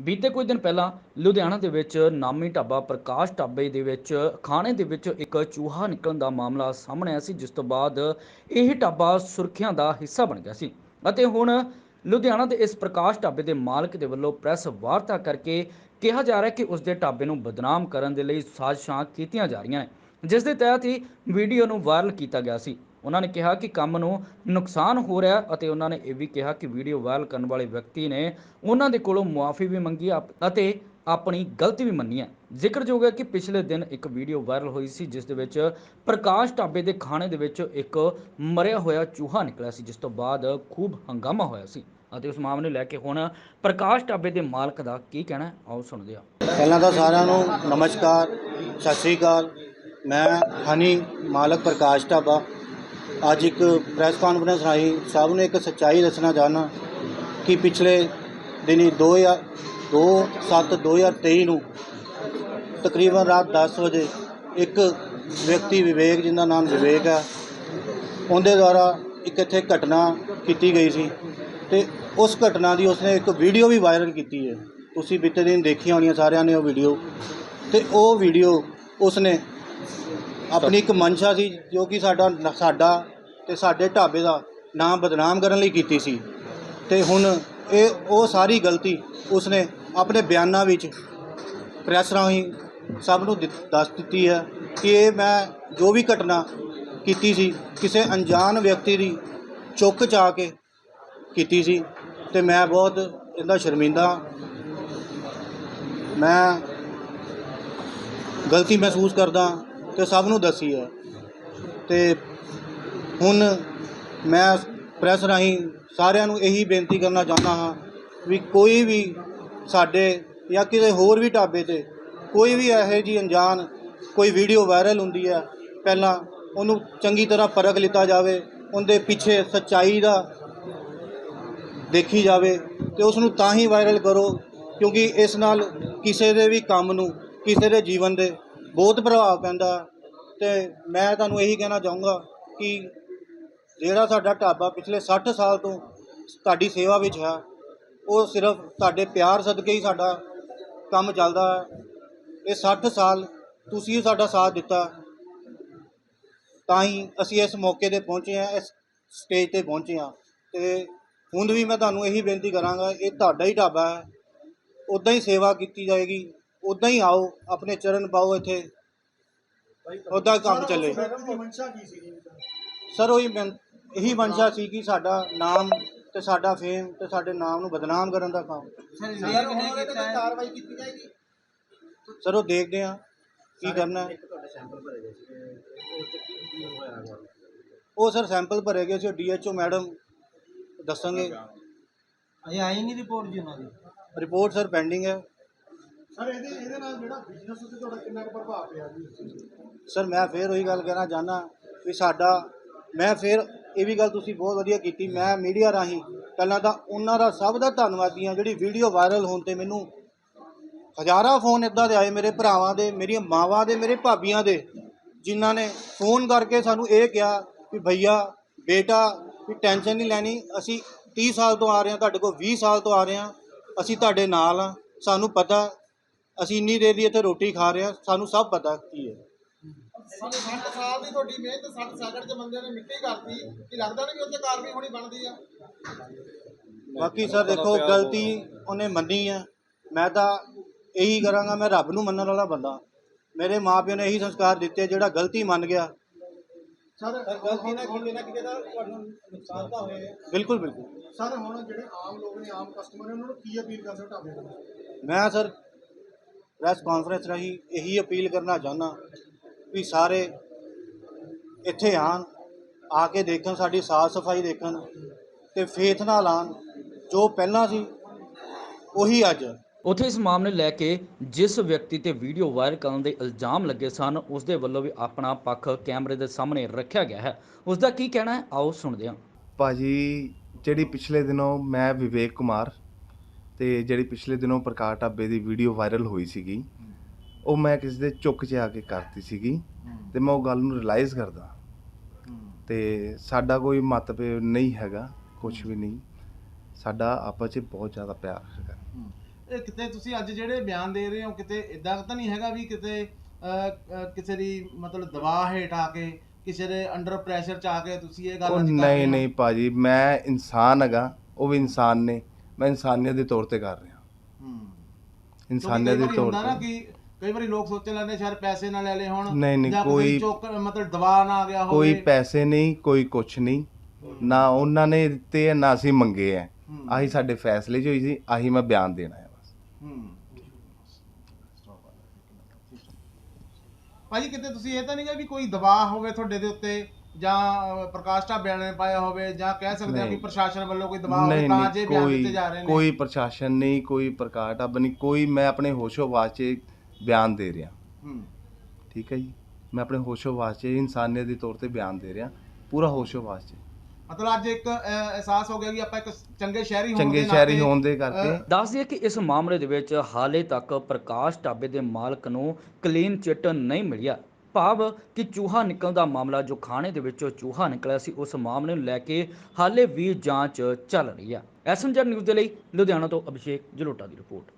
ਬੀਤੇ ਕੁਝ ਦਿਨ ਪਹਿਲਾਂ ਲੁਧਿਆਣਾ ਦੇ ਵਿੱਚ ਨਾਮੀ ਢਾਬਾ ਪ੍ਰਕਾਸ਼ ਢਾਬੇ ਦੇ ਵਿੱਚ ਖਾਣੇ ਦੇ ਵਿੱਚ ਇੱਕ ਚੂਹਾ ਨਿਕਲਣ ਦਾ ਮਾਮਲਾ ਸਾਹਮਣੇ ਆਇਆ ਸੀ, ਜਿਸ ਤੋਂ ਬਾਅਦ ਇਹ ਢਾਬਾ ਸੁਰਖੀਆਂ ਦਾ ਹਿੱਸਾ ਬਣ ਗਿਆ ਸੀ। ਅਤੇ ਹੁਣ ਲੁਧਿਆਣਾ ਦੇ ਇਸ ਪ੍ਰਕਾਸ਼ ਢਾਬੇ ਦੇ ਮਾਲਕ ਦੇ ਵੱਲੋਂ ਪ੍ਰੈਸ ਵਾਰਤਾ ਕਰਕੇ ਕਿਹਾ ਜਾ ਰਿਹਾ ਕਿ ਉਸ ਦੇ ਢਾਬੇ ਨੂੰ ਬਦਨਾਮ ਕਰਨ ਦੇ ਲਈ ਸਾਜ਼ਿਸ਼ਾਂ ਕੀਤੀਆਂ ਜਾ ਰਹੀਆਂ ਨੇ, ਜਿਸ ਦੇ ਤਹਿਤ ਹੀ ਵੀਡੀਓ ਨੂੰ ਵਾਇਰਲ ਕੀਤਾ ਗਿਆ ਸੀ। ਉਹਨਾਂ ਨੇ ਕਿਹਾ ਕਿ ਕੰਮ ਨੂੰ ਨੁਕਸਾਨ ਹੋ ਰਿਹਾ ਅਤੇ ਉਹਨਾਂ ਨੇ ਇਹ ਵੀ ਕਿਹਾ ਕਿ ਵੀਡੀਓ ਵਾਇਰਲ ਕਰਨ ਵਾਲੇ ਵਿਅਕਤੀ ਨੇ ਉਹਨਾਂ ਦੇ ਕੋਲੋਂ ਮੁਆਫੀ ਵੀ ਮੰਗੀ ਅਤੇ ਆਪਣੀ ਗਲਤੀ ਵੀ ਮੰਨੀ ਹੈ ਜ਼ਿਕਰਯੋਗ ਹੈ ਕਿ ਪਿਛਲੇ ਦਿਨ ਇੱਕ ਵੀਡੀਓ ਵਾਇਰਲ ਹੋਈ ਸੀ, ਜਿਸ ਦੇ ਵਿੱਚ ਪ੍ਰਕਾਸ਼ ਢਾਬੇ ਦੇ ਖਾਣੇ ਦੇ ਵਿੱਚ ਇੱਕ ਮਰਿਆ ਹੋਇਆ ਚੂਹਾ ਨਿਕਲਿਆ ਸੀ, ਜਿਸ ਤੋਂ ਬਾਅਦ ਖੂਬ ਹੰਗਾਮਾ ਹੋਇਆ ਸੀ। ਅਤੇ ਉਸ ਮਾਮਲੇ ਨੂੰ ਲੈ ਕੇ ਹੁਣ ਪ੍ਰਕਾਸ਼ ਢਾਬੇ ਦੇ ਮਾਲਕ ਦਾ ਕੀ ਕਹਿਣਾ ਆਓ ਸੁਣਦੇ ਹਾਂ। ਪਹਿਲਾਂ ਤਾਂ ਸਾਰਿਆਂ ਨੂੰ ਨਮਸਕਾਰ, ਸਤਿ ਸ੍ਰੀ ਅਕਾਲ। ਮੈਂ ਹਨੀ, ਮਾਲਕ ਪ੍ਰਕਾਸ਼ ਢਾਬਾ। ਅੱਜ ਇੱਕ ਪ੍ਰੈਸ ਕਾਨਫਰੰਸ ਰਾਹੀਂ ਸਭ ਨੂੰ ਇੱਕ ਸੱਚਾਈ ਦੱਸਣਾ ਚਾਹੁੰਦਾ ਕਿ ਪਿਛਲੇ ਦਿਨੀ 2000 2 7 2023 ਨੂੰ ਤਕਰੀਬਨ ਰਾਤ 10 ਵਜੇ ਇੱਕ ਵਿਅਕਤੀ ਵਿਵੇਕ ਜਿਹਦਾ ਨਾਮ ਵਿਵੇਕ ਹੈ, ਉਹਦੇ ਦੁਆਰਾ ਇੱਕ ਇੱਥੇ ਘਟਨਾ ਕੀਤੀ ਗਈ ਸੀ ਤੇ ਉਸ ਘਟਨਾ ਦੀ ਉਸਨੇ ਇੱਕ ਵੀਡੀਓ ਵੀ ਵਾਇਰਲ ਕੀਤੀ ਹੈ। ਤੁਸੀਂ ਬੀਤੇ ਦਿਨ ਦੇਖੀਆਂ ਹੋਣੀਆਂ ਸਾਰਿਆਂ ਨੇ ਉਹ ਵੀਡੀਓ ਤੇ ਉਹ ਵੀਡੀਓ ਉਸਨੇ ਆਪਣੀ ਇੱਕ ਮਨਸ਼ਾ ਸੀ ਜੋ ਕਿ ਸਾਡਾ ਸਾਡਾ ਤੇ ਸਾਡੇ ਢਾਬੇ ਦਾ ਨਾਮ ਬਦਨਾਮ ਕਰਨ ਲਈ ਕੀਤੀ ਸੀ। ਤੇ ਹੁਣ ਇਹ, ਉਹ ਸਾਰੀ ਗਲਤੀ ਉਸਨੇ ਆਪਣੇ ਬਿਆਨਾਂ ਵਿੱਚ ਪ੍ਰੈਸ ਰਾਹੀਂ ਸਭ ਨੂੰ ਦਿੱਤ- ਦੱਸ ਦਿੱਤੀ ਹੈ ਕਿ ਇਹ ਮੈਂ ਜੋ ਵੀ ਘਟਨਾ ਕੀਤੀ ਸੀ, ਕਿਸੇ ਅਣਜਾਣ ਵਿਅਕਤੀ ਦੀ ਚੁੱਕ ਚਾ ਕੇ ਕੀਤੀ ਸੀ ਤੇ ਮੈਂ ਬਹੁਤ ਇਹਦਾ ਸ਼ਰਮਿੰਦਾ ਮੈਂ ਗਲਤੀ ਮਹਿਸੂਸ ਕਰਦਾ ਤੇ ਸਭ ਨੂੰ ਦੱਸੀ ਹੈ। ਤੇ ਹੁਣ ਮੈਂ ਪ੍ਰੈਸ ਰਾਹੀਂ ਸਾਰਿਆਂ ਨੂੰ ਇਹੀ ਬੇਨਤੀ ਕਰਨਾ ਚਾਹੁੰਦਾ ਹਾਂ ਵੀ ਕੋਈ ਵੀ ਸਾਡੇ ਜਾਂ ਕਿਸੇ ਹੋਰ ਵੀ ਢਾਬੇ ਤੇ ਕੋਈ ਵੀ ਇਹੋ ਜੀ ਅਣਜਾਣ ਕੋਈ ਵੀਡੀਓ ਵਾਇਰਲ ਹੁੰਦੀ ਹੈ, ਪਹਿਲਾਂ ਉਹਨੂੰ ਚੰਗੀ ਤਰ੍ਹਾਂ ਪਰਖ ਲਿੱਤਾ ਜਾਵੇ, ਉਹਦੇ ਪਿੱਛੇ ਸੱਚਾਈ ਦਾ ਦੇਖੀ ਜਾਵੇ ਤੇ ਉਸ ਨੂੰ ਤਾਂ ਹੀ ਵਾਇਰਲ ਕਰੋ ਕਿਉਂਕਿ ਇਸ ਨਾਲ ਕਿਸੇ ਦੇ ਵੀ ਕੰਮ ਨੂੰ, ਕਿਸੇ ਦੇ ਜੀਵਨ ਦੇ ਬਹੁਤ ਪ੍ਰਭਾਵ ਪੈਂਦਾ। ਤੇ ਮੈਂ ਤੁਹਾਨੂੰ ਇਹੀ ਕਹਿਣਾ ਚਾਹੂੰਗਾ ਕਿ ਜਿਹੜਾ ਸਾਡਾ ਢਾਬਾ ਪਿਛਲੇ 60 ਸਾਲ ਤੋਂ ਤੁਹਾਡੀ ਸੇਵਾ ਵਿੱਚ ਹੈ, ਉਹ ਸਿਰਫ ਤੁਹਾਡੇ ਪਿਆਰ ਸਦਕੇ ਹੀ ਸਾਡਾ ਕੰਮ ਚੱਲਦਾ ਹੈ। ਇਹ 60 ਸਾਲ ਤੁਸੀਂ ਹੀ ਸਾਡਾ ਸਾਥ ਦਿੱਤਾ। ਤਾਂ ਹੀ ਅਸੀਂ ਇਸ ਮੌਕੇ ਤੇ ਪਹੁੰਚੇ ਹਾਂ, ਇਸ ਸਟੇਜ ਤੇ ਪਹੁੰਚੇ ਹਾਂ। ਤੇ ਹੁਣ ਵੀ ਮੈਂ ਤੁਹਾਨੂੰ ਇਹੀ ਬੇਨਤੀ ਕਰਾਂਗਾ, ਇਹ ਤੁਹਾਡਾ ਹੀ ਢਾਬਾ ਹੈ ਉਦਾਂ ਹੀ ਸੇਵਾ ਕੀਤੀ ਜਾਏਗੀ। ਉਦਾਂ ਹੀ ਆਓ ਆਪਣੇ ਚਰਨ ਪਾਓ ਇੱਥੇ। ਉਦਾਂ ਕੰਮ ਚੱਲੇ। ਸਰ ਉਹੀ ਮੈਂ ਇਹੀ ਮਨਸ਼ਾ ਸੀ ਕਿ ਸਾਡਾ ਨਾਮ ਤੇ ਸਾਡਾ ਫੇਮ ਤੇ ਸਾਡੇ ਨਾਮ ਨੂੰ ਬਦਨਾਮ ਕਰਨ ਦਾ ਕੰਮ। ਕਾਰਵਾਈ ਕੀਤੀ ਜਾਏਗੀ? ਸਰ ਉਹ ਦੇਖਦੇ ਆ ਕੀ ਕਰਨਾ। ਹੈ। ਉਹ ਸਰ ਸੈਂਪਲ ਭਰੇ ਗਏ ਸੀ ਡੀਐਚਓ ਮੈਡਮ ਦੱਸਣਗੇ ਅਜੇ ਆਈ ਨਹੀਂ ਰਿਪੋਰਟ ਜੀ ਉਹਨਾਂ ਦੀ? ਰਿਪੋਰਟ ਸਰ ਪੈਂਡਿੰਗ ਹੈ। ਸਰ, ਇਹਦੇ ਇਹਦੇ ਨਾਲ ਜਿਹੜਾ ਬਿਜ਼ਨਸ ਉੱਤੇ ਤੁਹਾਡਾ ਕਿੰਨਾ ਕੁ ਪ੍ਰਭਾਵ ਪਿਆ ਜੀ? ਸਰ, ਮੈਂ ਫੇਰ ਉਹੀ ਗੱਲ ਕਹਿਣਾ ਚਾਹੁੰਦਾ ਵੀ ਸਾਡਾ ਮੈਂ ਫੇਰ ਇਹ ਵੀ ਗੱਲ ਤੁਸੀਂ ਬਹੁਤ ਵਧੀਆ ਕੀਤੀ। ਮੈਂ ਮੀਡੀਆ ਰਾਹੀਂ ਪਹਿਲਾਂ ਤਾਂ ਉਹਨਾਂ ਦਾ ਸਭ ਦਾ ਧੰਨਵਾਦੀ ਹਾਂ, ਜਿਹੜੀ ਵੀਡੀਓ ਵਾਇਰਲ ਹੋਣ ਤੇ ਮੈਨੂੰ ਹਜ਼ਾਰਾਂ ਫੋਨ ਇਦਾਂ ਦੇ ਆਏ ਮੇਰੇ ਭਰਾਵਾਂ ਦੇ, ਮੇਰੀਆਂ ਮਾਵਾਂ ਦੇ, ਮੇਰੇ ਭਾਬੀਆਂ ਦੇ, ਜਿਨ੍ਹਾਂ ਨੇ ਫੋਨ ਕਰਕੇ ਸਾਨੂੰ ਇਹ ਕਿਹਾ ਵੀ ਭਈਆ, ਬੇਟਾ, ਵੀ ਟੈਨਸ਼ਨ ਨਹੀਂ ਲੈਣੀ, ਅਸੀਂ 30 ਸਾਲ ਤੋਂ ਆ ਰਹੇ ਹਾਂ, ਤੁਹਾਡੇ ਕੋਲ 20 ਸਾਲ ਤੋਂ ਆ ਰਹੇ ਹਾਂ, ਅਸੀਂ ਤੁਹਾਡੇ ਨਾਲ ਹਾਂ, ਸਾਨੂੰ ਪਤਾ ਅਸੀਂ ਇੰਨੀ ਦੇਰ ਦੀ ਇੱਥੇ ਰੋਟੀ ਖਾ ਰਹੇ ਹਾਂ ਸਾਨੂੰ ਸਭ ਪਤਾ ਕੀ ਹੈ। 60 ਸਾਲ ਦੀ ਤੁਹਾਡੀ ਮਿਹਨਤ 60 ਸਾਗਰ ਦੇ ਬੰਦੇ ਨੇ ਮਿੱਟੀ ਕਰਤੀ ਕਿ ਲੱਗਦਾ ਨਹੀਂ ਕਿ ਉੱਥੇ ਕਾਰਵਾਈ ਹੋਣੀ ਬਣਦੀ ਆ? ਬਾਕੀ ਸਰ ਦੇਖੋ ਗਲਤੀ ਉਹਨੇ ਮੰਨੀ ਹੈ ਮੈਂ ਤਾਂ ਇਹੀ ਕਰਾਂਗਾ ਮੈਂ ਰੱਬ ਨੂੰ ਮੰਨਣ ਵਾਲਾ ਬੰਦਾ। ਮੇਰੇ ਮਾਪਿਓ ਨੇ ਇਹੀ ਸੰਸਕਾਰ ਦਿੱਤੇ ਜਿਹੜਾ ਗਲਤੀ ਮੰਨ ਗਿਆ। ਸਰ ਗਲਤੀ ਨਾ ਕਿਤੇ ਨਾ ਕਿਤੇ ਦਾ ਤੁਹਾਨੂੰ ਨੁਕਸਾਨ ਤਾਂ ਹੋਇਆ ਬਿਲਕੁਲ ਬਿਲਕੁਲ। ਸਰ ਹੁਣ ਜਿਹੜੇ ਆਮ ਲੋਕ ਨੇ ਆਮ ਕਸਟਮਰ ਨੇ ਉਹਨਾਂ ਨੂੰ ਕੀ ਅਪੀਲ ਕਰ ਸਕਦੇ ਢਾਬੇ ਤੋਂ? ਮੈਂ ਸਰ ਪ੍ਰੈਸ ਕਾਨਫਰੰਸ ਰਾਹੀਂ ਇਹੀ ਅਪੀਲ ਕਰਨਾ ਚਾਹੁੰਦਾ ਵੀ ਸਾਰੇ ਇੱਥੇ ਆਣ ਆ ਕੇ ਦੇਖਣ ਸਾਡੀ ਸਾਫ਼ ਸਫ਼ਾਈ ਦੇਖਣ ਤੇ ਫੇਥ ਨਾਲ ਆਣ ਜੋ ਪਹਿਲਾਂ ਸੀ ਉਹੀ ਅੱਜ। ਉੱਥੇ ਇਸ ਮਾਮਲੇ ਲੈ ਕੇ ਜਿਸ ਵਿਅਕਤੀ ਤੇ ਵੀਡੀਓ ਵਾਇਰਲ ਕਰਨ ਦੇ ਇਲਜ਼ਾਮ ਲੱਗੇ ਸਨ ਉਸ ਦੇ ਵੱਲੋਂ ਵੀ ਆਪਣਾ ਪੱਖ ਕੈਮਰੇ ਦੇ ਸਾਹਮਣੇ ਰੱਖਿਆ ਗਿਆ ਹੈ। ਉਸ ਦਾ ਕੀ ਕਹਿਣਾ ਹੈ? ਆਓ ਸੁਣਦੇ ਹਾਂ। ਭਾਜੀ ਜਿਹੜੀ ਪਿਛਲੇ ਦਿਨੋਂ ਮੈਂ ਵਿਵੇਕ ਕੁਮਾਰ ਤੇ ਜਿਹੜੀ ਪਿਛਲੇ ਦਿਨੋਂ ਪ੍ਰਕਾਸ਼ ਢਾਬੇ ਦੀ ਵੀਡੀਓ ਵਾਇਰਲ ਹੋਈ ਸੀਗੀ ਉਹ ਮੈਂ ਕਿਸੇ ਦੇ ਚੁੱਕ 'ਚ ਆ ਕੇ ਕਰਤੀ ਸੀਗੀ ਤੇ ਮੈਂ ਉਹ ਗੱਲ ਨੂੰ ਰਿਅਲਾਈਜ਼ ਕਰਦਾ। ਤੇ ਸਾਡਾ ਕੋਈ ਮਤਭੇਦ ਨਹੀਂ ਹੈਗਾ ਕੁਝ ਵੀ ਨਹੀਂ। ਸਾਡਾ ਆਪਸ 'ਚ ਬਹੁਤ ਜ਼ਿਆਦਾ ਪਿਆਰ ਹੈਗਾ। ਇਹ ਕਿਤੇ ਤੁਸੀਂ ਅੱਜ ਜਿਹੜੇ ਬਿਆਨ ਦੇ ਰਹੇ ਹੋ ਕਿਤੇ ਇਦਾਂ ਤਾਂ ਨਹੀਂ ਹੈਗਾ ਵੀ ਕਿਤੇ ਕਿਸੇ ਦੀ ਮਤਲਬ ਦਬਾਅ ਹੇਠ ਆ ਕੇ ਕਿਸੇ ਦੇ ਅੰਡਰ ਪ੍ਰੈਸ਼ਰ ਚ ਆ ਕੇ ਤੁਸੀਂ ਇਹ ਗੱਲ ਨਹੀਂ? ਨਹੀਂ ਭਾਜੀ ਮੈਂ ਇਨਸਾਨ ਹੈਗਾ ਉਹ ਵੀ ਇਨਸਾਨ ਨੇ। ਮੈਂ ਇਨਸਾਨੀਅਤ ਦੇ ਤੌਰ ਤੇ ਕਰ ਰਿਹਾ। ਹੂੰ। ਇਨਸਾਨੀਅਤ ਦੇ ਤੌਰ ਤੇ। ਕਿ ਕਈ ਵਾਰੀ ਲੋਕ ਸੋਚਣ ਲੱਗਦੇ ਸ਼ਾਇਦ ਪੈਸੇ ਨਾ ਲੈ ਲਏ ਹੋਣ ਨਹੀਂ, ਨਹੀਂ, ਕੋਈ- ਚੁੱਕ ਮਤਲਬ ਦਬਾਅ ਨਾ ਆ ਗਿਆ ਹੋਵੇ। ਕੋਈ ਪੈਸੇ ਨਹੀਂ ਕੋਈ ਕੁਛ ਨਹੀਂ। ਨਾ ਉਹਨਾਂ ਨੇ ਦਿੱਤੇ ਆ, ਨਾ ਅਸੀਂ ਮੰਗੇ ਆ। ਆਹੀ ਸਾਡੇ ਫੈਸਲੇ 'ਚ ਹੋਈ ਸੀ ਆਹੀ ਮੈਂ ਬਿਆਨ ਦੇਣਾ ਹੈ ਬਸ। ਭਾਜੀ ਕਿਤੇ ਤੁਸੀਂ ਇਹ ਤਾਂ ਨਹੀਂ ਵੀ ਕੋਈ ਦਬਾਅ ਹੋਵੇ ਤੁਹਾਡੇ ਦੇ ਉੱਤੇ? ਜਾਂ ਪ੍ਰਕਾਸ਼ ਢਾਬਿਆਂ ਨੇ ਪਾਇਆ ਹੋਵੇ ਜਾਂ ਕਹਿ ਸਕਦੇ ਆ ਕਿ ਨਹੀਂ। ਪ੍ਰਸ਼ਾਸਨ ਵੱਲੋਂ ਕੋਈ ਦਬਾਅ ਹੋਵੇ ਨਹੀਂ ਤਾਂ ਜੇ ਨਹੀਂ ਬਿਆਨ ਦਿੱਤੇ ਕੋਈ ਜਾ ਰਹੇ ਨੇ। ਕੋਈ ਪ੍ਰਸ਼ਾਸਨ ਨਹੀਂ ਕੋਈ ਪ੍ਰਕਾਰ ਢਾਬਾ ਨਹੀਂ ਕੋਈ ਮੈਂ ਆਪਣੇ ਹੋਸ਼ੋ-ਵਾਸ 'ਚ ਬਿਆਨ ਦੇ ਰਿਹਾ। ਹੂੰ। ਠੀਕ ਹੈ ਜੀ? ਮੈਂ ਆਪਣੇ ਹੋਸ਼ੋ-ਵਾਸ 'ਚ ਇਨਸਾਨੀਅਤ ਦੇ ਤੌਰ ਤੇ ਬਿਆਨ ਦੇ ਰਿਹਾ ਪੂਰਾ ਹੋਸ਼ੋ-ਵਾਸ 'ਚ। ਮਤਲਬ ਅੱਜ ਇੱਕ ਅਹ, ਅਹਿਸਾਸ ਹੋ ਗਿਆ ਕਿ ਆਪਾਂ ਇੱਕ ਚੰਗੇ ਸ਼ਹਿਰੀ ਹੋਣ ਚੰਗੇ ਦੇ ਸ਼ਹਿਰੀ ਨਾਤੇ, ਹੋਣ ਦੇ ਕਰਕੇ। ਅਹ, ਦੱਸ ਦਈਏ ਕਿ ਇਸ ਮਾਮਲੇ ਦੇ ਵਿੱਚ ਹਾਲੇ ਤੱਕ ਪ੍ਰਕਾਸ਼ ਢਾਬੇ ਦੇ ਮਾਲਕ ਨੂੰ ਕਲੀਨ ਚਿੱਟ ਨਹੀਂ ਮਿਲਿਆ। ਭਾਵ ਕਿ ਚੂਹਾ ਨਿਕਲਣ ਦਾ ਮਾਮਲਾ ਜੋ ਖਾਣੇ ਦੇ ਵਿੱਚੋਂ ਚੂਹਾ ਨਿਕਲਿਆ ਸੀ, ਉਸ ਮਾਮਲੇ ਨੂੰ ਲੈ ਕੇ ਹਾਲੇ ਵੀ ਜਾਂਚ ਚੱਲ ਰਹੀ ਹੈ ਐਸਐਮਜੀ ਨਿਊਜ਼ ਦੇ ਲਈ ਲੁਧਿਆਣਾ ਤੋਂ ਅਭਿਸ਼ੇਕ ਜਲੋਟਾ ਦੀ ਰਿਪੋਰਟ।